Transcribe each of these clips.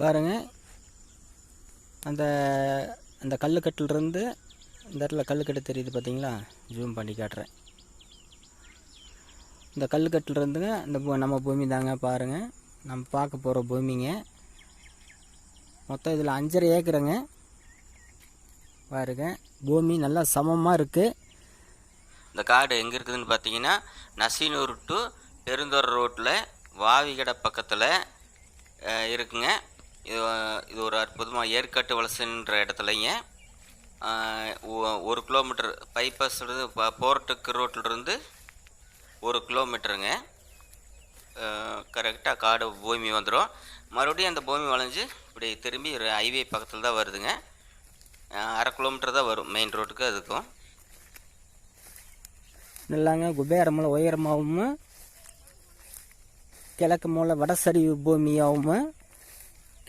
பாருங்க. அந்த அந்த கல்லுக்கட்டிலிருந்து இந்த இடத்துல கல்லுக்கட்டு தெரியுது பார்த்தீங்களா ஜூம் பண்ணி காட்டுறேன். இந்த கல்லுக்கட்டிலிருந்துங்க இந்த பூ- நம்ம பூமி தாங்க பாருங்கள் நம்ம பார்க்க போகிற பூமிங்க. மொத்தம் இதில் அஞ்சரை ஏக்கருங்க. பாருங்க. பூமி நல்லா சமமாக இருக்குது இந்த காடு எங்கே இருக்குதுன்னு பார்த்தீங்கன்னா நசினூர் டு பெருந்தொர ரோட்டில் வாவிகடை பக்கத்தில் இருக்குங்க. இது இது ஒரு அற்புதமாக ஏற்காட்டு வலசைன்ற இடத்துலைங்க. ஒரு கிலோமீட்டர் பைபாஸ் போர்ட்டுக்கு ரோட்டிலிருந்து ஒரு கிலோமீட்டருங்க. கரெக்டாக காடு பூமி வந்துடும் மறுபடியும் அந்த பூமி வளைஞ்சு இப்படி திரும்பி ஒரு ஹைவே பக்கத்தில் தான் வருதுங்க. அரை கிலோமீட்டர் தான் வரும் மெயின் ரோட்டுக்கு அதுக்கும். நல்லாங்க குபேரமலை உயரமாகவும் கிழக்கு மூலை வடசரிவு பூமியாகவும்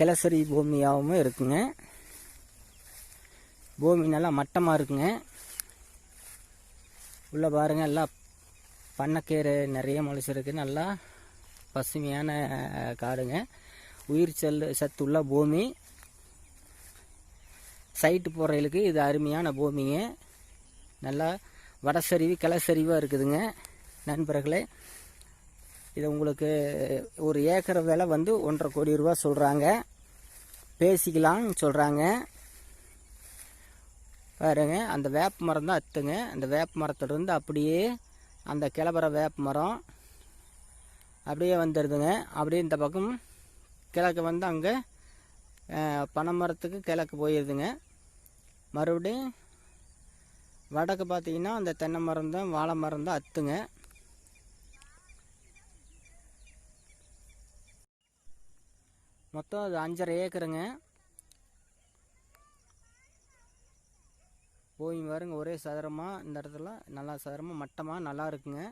கிளசரி பூமியாகவும் இருக்குங்க. பூமி நல்லா மட்டமாக இருக்குங்க. உள்ளே பாருங்கள் எல்லாம் பண்ணக்கீரை நிறைய முளைச்சிருக்கு. நல்லா பசுமையான காடுங்க. உயிர் செல் சத்து உள்ள பூமி. சைட்டு போடுறதுக்கு இது அருமையான பூமிங்க. நல்லா வடசரிவு கிளசரிவாக இருக்குதுங்க நண்பர்களே. இது உங்களுக்கு ஒரு ஏக்கர் விலை வந்து ஒன்றரை கோடி ரூபா சொல்கிறாங்க பேசிக்கலாம்னு சொல்கிறாங்க பாருங்க அந்த வேப்ப மரம் தான் அத்துங்க. அந்த வேப்ப மரத்துலேருந்து அப்படியே அந்த கிளம்புற வேப்ப மரம் அப்படியே வந்துடுதுங்க அப்படியே இந்த பக்கம் கிழக்கு வந்து அங்கே பனை மரத்துக்கு கிழக்கு போயிடுதுங்க மறுபடியும் வடக்கு பார்த்தீங்கன்னா அந்த தென்னை மரம் தான் வாழை மரம் தான் அத்துங்க. மொத்தம் அது அஞ்சரை ஏக்கருங்க. போய் பாருங்க ஒரே சதுரமாக இந்த இடத்துல நல்லா சதுரமாக மட்டமாக நல்லா இருக்குங்க.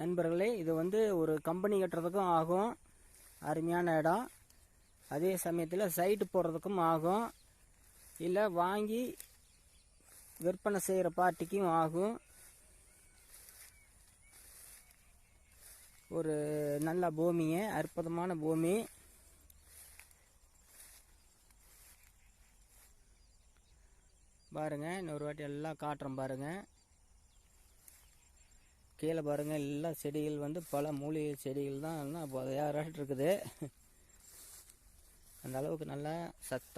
நண்பர்களே இது வந்து ஒரு கம்பெனி கட்டுறதுக்கும் ஆகும். அருமையான இடம். அதே சமயத்தில் சைட்டு போடுறதுக்கும் ஆகும். இல்லை வாங்கி விற்பனை செய்கிற பார்ட்டிக்கும் ஆகும். ஒரு நல்ல பூமிங்க அற்புதமான பூமி. பாருங்க இன்னொரு வாட்டி எல்லாம் காட்டுறோம் பாருங்க. கீழே பாருங்க எல்லா செடிகள் வந்து பல மூலிகை செடிகள் தான் எல்லாம் இருக்குது. அந்த அளவுக்கு நல்லா சத்தம்.